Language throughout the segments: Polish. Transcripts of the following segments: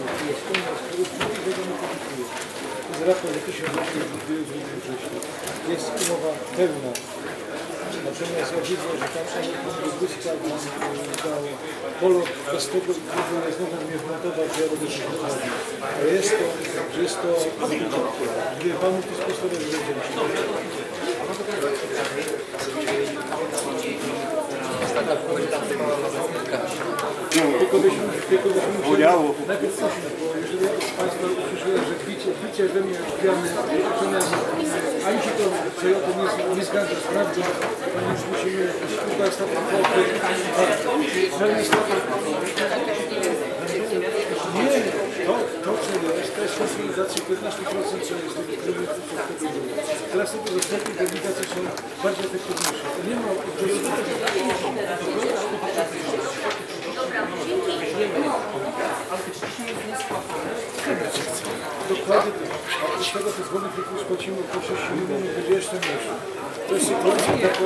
z publikuje. To jest raport za 1000 zł publikuje z grudnia września. Jest umowa pełna. Natomiast ja widzę, że tam powinni błyska dał polot bez tego próbuje znowu mnie wmontować, że ja będę się. Ale jest to, że jest to dwie warunki sposoby, że będziemy się Tylko byśmy, tylko byśmy Boliało. Najpierw bo jeżeli Państwa usłyszę, że bicie, bicie we mnie drzwiami, natomiast ani się to, co ja to nie, nie zgadza z prawdą, ponieważ musimy szukać takich kwotów. Że niestety... Nie, to, to co jest, to jest konsolidacja 15%, co jest tego kredytu, co wtedy było. Teraz tego dostępu do obligacji są bardziej efektywniejsze. To nie ma Dokładnie tak. A z tego te zgody, które spłacimy po 6 milionów, będzie jeszcze mniejsze. To jest sytuacja taka...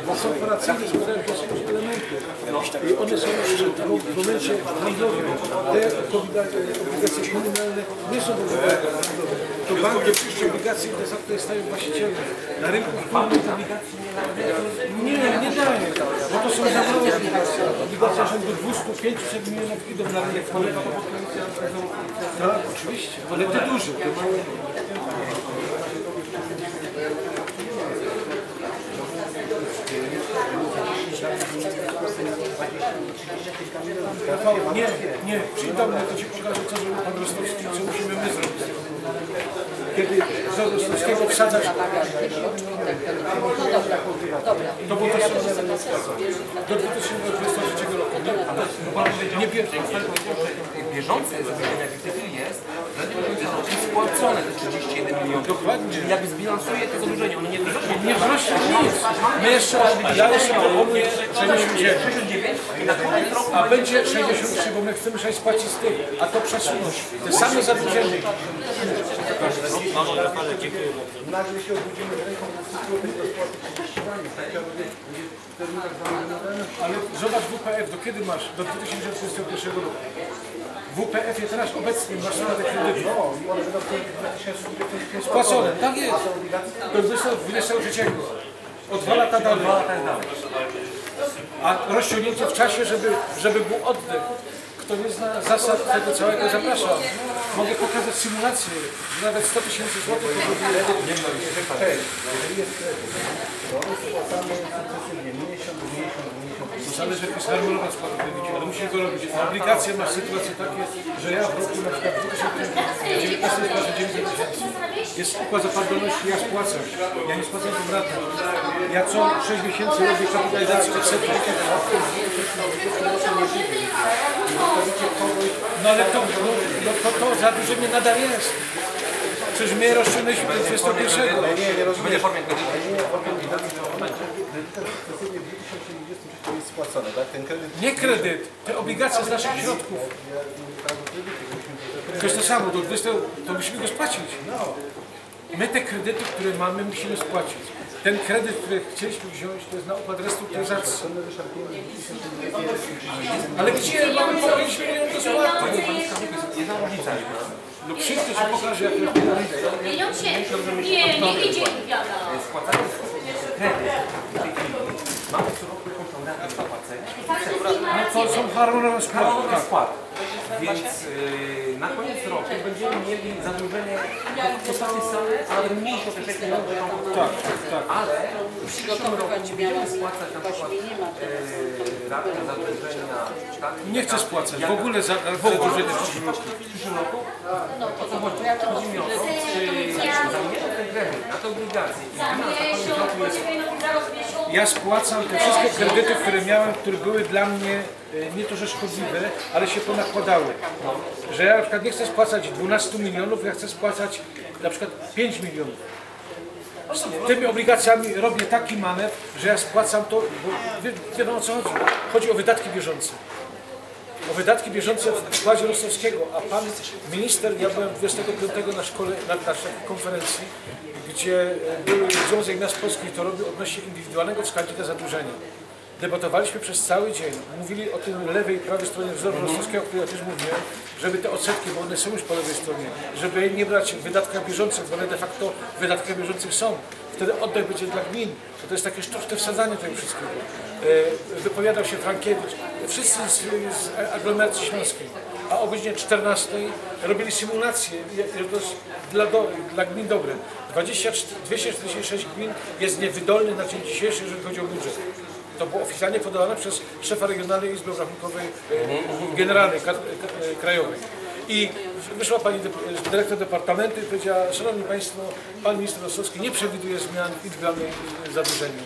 Nie bo są operacyjne składają się z jakiegoś elementu. I one są w momencie handlowym. Te obligacje komunalne nie są obligowane. To bank dopuści obligacje, te zakupy stają właścicielem. Na rynku wspólnym obligacji nie, nie daje, bo to są za małe obligacje. Obligacje rzędu 200-500 milionów idą na rynek wspólny. Tak, oczywiście, ale te duże, te małe. Rafał, nie, nie, przyjdź do mnie, to Ci pokażę, co zrobił Pan Rostowski, co musimy my zrobić. Kiedy za Rostowskiego wsadzać, to było to do 2023 roku, nie? Nie bierze. bieżące zadłużenie, jak wtedy jest, będzie spłacone te 31 milionów. Dokładnie. Czyli jakby zbilansuje to zadłużenie, ono nie wzrośnie. Nie wzrośnie nic. My jeszcze, ja jeszcze proponuję 69. 69 i na A będzie 63, bo my chcemy 6 spłacić z tych, a to przesunąć. Te same zadłużenie. Nagle się obudzimy ręką Ale zobacz WPF, do kiedy masz? Do 2031 roku. WPF jest teraz obecnie masz radę kredytu. Spłacone, tak jest. Do 2023. O dwa lata dalej. A rozciągnięcie w czasie, żeby, żeby był oddech. Kto nie zna zasad tego całego, zapraszam. Mogę pokazać symulację, nawet 100 tysięcy złotych to byłby Jeżeli jest kredyt, to sukcesywnie, miesiąc, miesiąc, zależy jak jest harmonogram składu kredytu, ale musimy to robić. Na aplikację masz sytuacje takie, że ja w roku na przykład w 2019 spłacę 9 tysięcy. Jest układ zapadalności, ja spłacam. Ja nie spłacam tą ratę. Ja co 6 miesięcy robię kapitalizację odsetki. No ale to, no, to, to zadłużenie nadal jest. Przecież my rozciągnęliśmy do 21. Nie, nie rozumiem. będzie formie kredytu. Nie, formie obligacji to będzie. Kredytem sukcesywnie w 2023 jest spłacone, tak? Ten kredyt Nie kredyt, te obligacje z naszych środków. To jest to samo, do 20, to musimy go spłacić. My te kredyty, które mamy, musimy spłacić. Ten kredyt, który chcieliśmy wziąć, to jest na układ restrukturyzacji. Ale gdzie mamy po 5 milionów do spłaty? Jedna różnica. No to ci pokażę, jak to Pieniądze? Nie, nie idzie wiada. Spłacając kredyt w tej chwili mamy co roku jakąś tam ratę zapłacenia. No to są harmonogram spłaty. Tak. Więc yy, na koniec roku będziemy mieli zadłużenie w postaci samej, ale mniejsze o te 6 milionów. Tak, tak. Ale w przyszłym roku będziemy spłacać na przykład yy, ratę zadłużenia. tak? Nie chcę spłacać, w ogóle za, zadłużenie w przyszłym roku. W przyszłym roku? O co chodzi? Chodzi mi o to, czy ten kredyt na te obligacje Ja spłacam te wszystkie kredyty, które miałem, które były dla mnie e, nie to, że szkodliwe, ale się ponakładały. Że ja na przykład nie chcę spłacać 12 milionów, ja chcę spłacać na przykład 5 milionów. Tymi obligacjami robię taki manewr, że ja spłacam to, bo wiadomo o co chodzi. Chodzi o wydatki bieżące. O wydatki bieżące w układzie Rostowskiego, a pan minister, ja byłem 25 na szkole, na naszej konferencji, gdzie e, był Związek Miast Polskich to robił odnośnie indywidualnego wskaźnika zadłużenia. Debatowaliśmy przez cały dzień. Mówili o tym lewej i prawej stronie wzoru Rostowskiego, o którym ja też mówiłem, żeby te odsetki, bo one są już po lewej stronie, żeby nie brać w wydatkach bieżących, bo one de facto w wydatkach bieżących są. Wtedy oddech będzie dla gmin. To, to jest takie sztuczne wsadzanie tego wszystkiego. E, Wypowiadał się Frankiewicz, wszyscy z, z aglomeracji śląskiej. A o godzinie 14 robili je- to jest dla, do, dla gmin dobre. 24, 246 gmin jest niewydolny na dzień dzisiejszy, jeżeli chodzi o budżet. To było oficjalnie podawane przez szefa Regionalnej Izby Obrachunkowej e, Generalnej, ka- e, Krajowej. I wyszła pani dyrektor departamentu i powiedziała, Szanowni Państwo, Pan Minister Rostowski nie przewiduje zmian w indywidualnym e.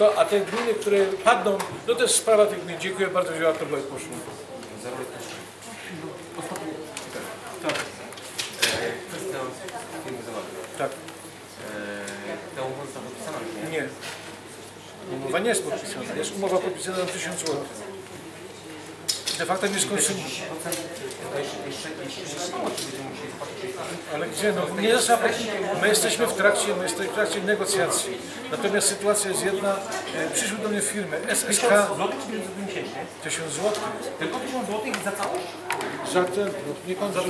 To, a te gminy, które padną, no to jest sprawa tych gmin. Dziękuję bardzo, że ja to było poszło. Tak, Kwestia tak. Ta umowa została podpisana, nie? Umowa nie jest podpisana. Jest umowa podpisana na 1000 zł. De facto nie skończymy. Jeszcze, jeszcze, jeszcze, jeszcze mało, czy będziemy musieli spłacić Ale gdzie? No, nie. My jesteśmy w trakcie, my jesteśmy w trakcie negocjacji. Natomiast sytuacja jest jedna. E, Przyszły do mnie firmy SSK złotych czy miesięcznie? 1000 zł. Tylko 1000 złotych za całość? Za, ten, no, nie pan, za,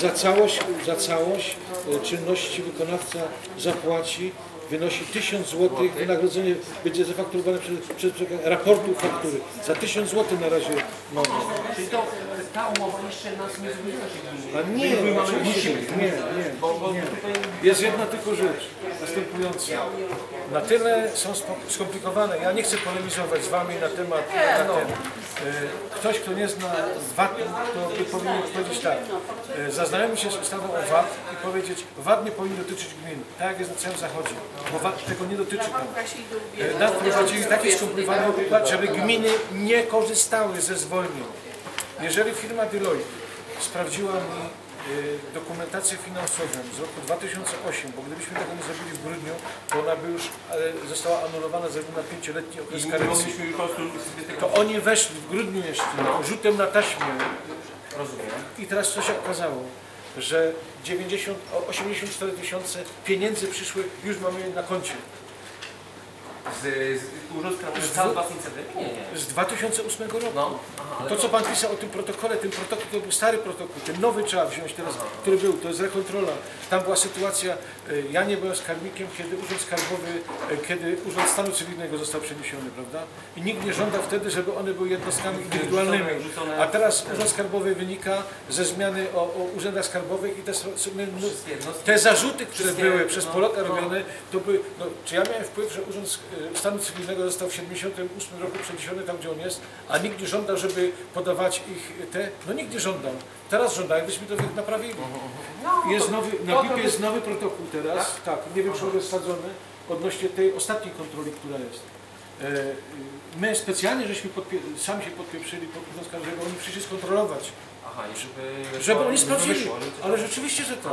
za całość, za całość e, czynności wykonawca zapłaci wynosi 1000 zł, wynagrodzenie będzie zafakturowane przez, przez raportu faktury. Za 1000 zł na razie mamy. Ta umowa jeszcze nas nie zobowiązuje się A nie, oczywiście, nie, nie, nie. Jest jedna tylko rzecz następująca. Na tyle są skomplikowane. Ja nie chcę polemizować z Wami na temat na ten. E, Ktoś, kto nie zna VAT-u, to powinien powiedzieć tak. e, Zaznajomić się z ustawą o VAT i powiedzieć, VAT nie powinien dotyczyć gmin, tak jak jest na całym zachodzie, bo VAT tego nie dotyczy tam. E, Nam wprowadzili taki skomplikowany układ, żeby gminy nie korzystały ze zwolnień. Jeżeli firma Deloitte sprawdziła mi y, dokumentację finansową z roku 2008, bo gdybyśmy tego nie zrobili w grudniu, to ona by już e, została anulowana ze względu na pięcioletni okres karencji. To oni weszli w grudniu jeszcze, rzutem na taśmę Rozumiem. i teraz co się okazało? Że 90, o 84 tysiące pieniędzy przyszły, już mamy na koncie. Z, z Cały was inicjatywy? Nie, nie. Z 2008 roku. No, aha, To, co Pan pisał o tym protokole, ten protokół to był stary protokół, ten nowy trzeba wziąć teraz, który był, to jest rekontrola. Tam była sytuacja, e, ja nie byłem skarbnikiem, kiedy Urząd Skarbowy, e, kiedy Urząd Stanu Cywilnego został przeniesiony, prawda? I nikt nie żądał wtedy, żeby one były jednostkami indywidualnymi. A teraz Urząd Skarbowy wynika ze zmiany o, o urzędach skarbowych i te, my- no, te zarzuty, które były przez no, Polaka no. robione, to by, no, czy ja miałem wpływ, że Urząd e, Stanu Cywilnego został w 78 roku przeniesiony tam, gdzie on jest, a nikt nie żądał, żeby podawać ich te, no nikt nie żądał. Teraz żądają, byśmy to naprawili. Jest nowy, na PIP jest nowy protokół teraz, tak, nie wiem, czy on jest wsadzony, odnośnie tej ostatniej kontroli, która jest. E, My specjalnie żeśmy sami się podpieprzyli pod Skarbowy, żeby oni przyszli skontrolować. Aha, i żeby... Żeby oni sprawdzili, wyszło, żeby ale rzeczywiście, że tak.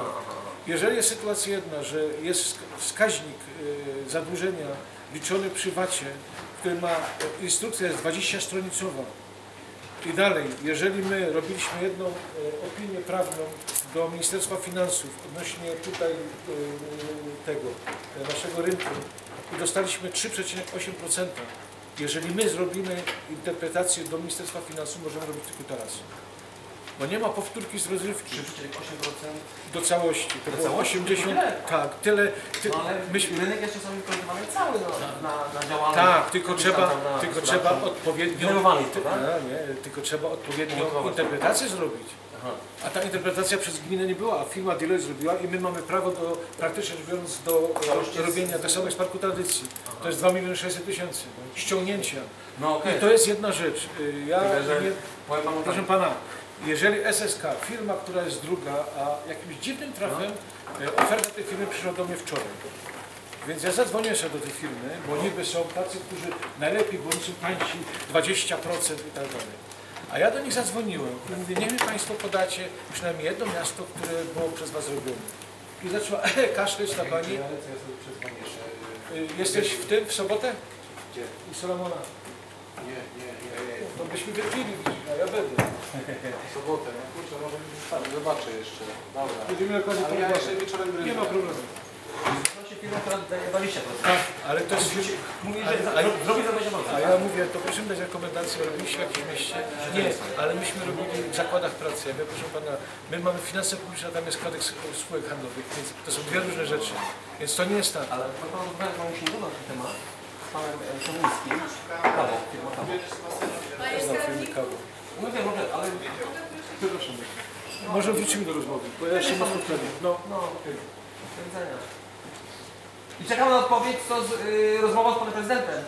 Jeżeli jest sytuacja jedna, że jest wsk- wskaźnik y, zadłużenia liczony przy VAT-ie, który ma, instrukcja jest 20-stronicowa i dalej, jeżeli my robiliśmy jedną e, opinię prawną do Ministerstwa Finansów odnośnie tutaj e, tego, e, naszego rynku i dostaliśmy 3,8%, jeżeli my zrobimy interpretację do Ministerstwa Finansów, możemy robić tylko teraz. Bo nie ma powtórki z rozrywki 3,8%. do całości. To Do było całości? 80. Tyle? Tak, tyle. Ty, No ale myśmy, rynek jest czasami wykorzystywany cały na, na, na działalność. tak, tylko trzeba, na tylko trzeba odpowiednią. Generowali to, tak? A, nie, tylko trzeba odpowiednią interpretację zrobić. Aha. A ta interpretacja przez gminę nie była, a firma Deloitte zrobiła i my mamy prawo do, praktycznie rzecz biorąc, do, do robienia tak samo jak z Parku Tradycji. To jest 2 miliony 600 tysięcy ściągnięcia. No okej. I to jest jedna rzecz. Y, Ja Tyle, że nie, powiem panu tak, Proszę pana, jeżeli SSK, firma, która jest druga, a jakimś dziwnym trafem e, oferta tej firmy przyszła do mnie wczoraj. Więc ja zadzwonię sobie do tej firmy, bo niby są tacy, którzy najlepiej, bo oni są tańsi 20% i tak dalej. A ja do nich zadzwoniłem i mówię, niech mi Państwo podacie przynajmniej jedno miasto, które było przez Was robione. I zaczęła e, kaszleć na Pani. Y, Jesteś w tym, w sobotę? Gdzie? U Solomona. Nie, nie, nie. To byśmy wypili, a ja będę. W sobotę, no kurczę, może tak, zobaczę jeszcze. Dobra. Będziemy okazję Ale ja jeszcze wieczorem gry. Nie ma problemu. To się firma, która daje 20%. Tak, ale to jest... Mówi, że zrobi za 20%. A ja mówię, to proszę dać rekomendację, robiliście w jakimś mieście? Nie, ale myśmy robili w zakładach pracy. Ja wiem, proszę pana, my mamy finanse publiczne, a tam jest kodeks spółek handlowych, więc to są dwie różne rzeczy. Więc to nie jest tak. Ale pan rozmawiał śniadoną na ten temat, z panem e, Tomińskim, kawał, firma. No wiem, może, ale... Przepraszam. Może wrócimy do rozmowy, bo ja jeszcze mam spotkanie. No, No, do widzenia. I czekam na odpowiedź, co z y, rozmową z panem prezydentem.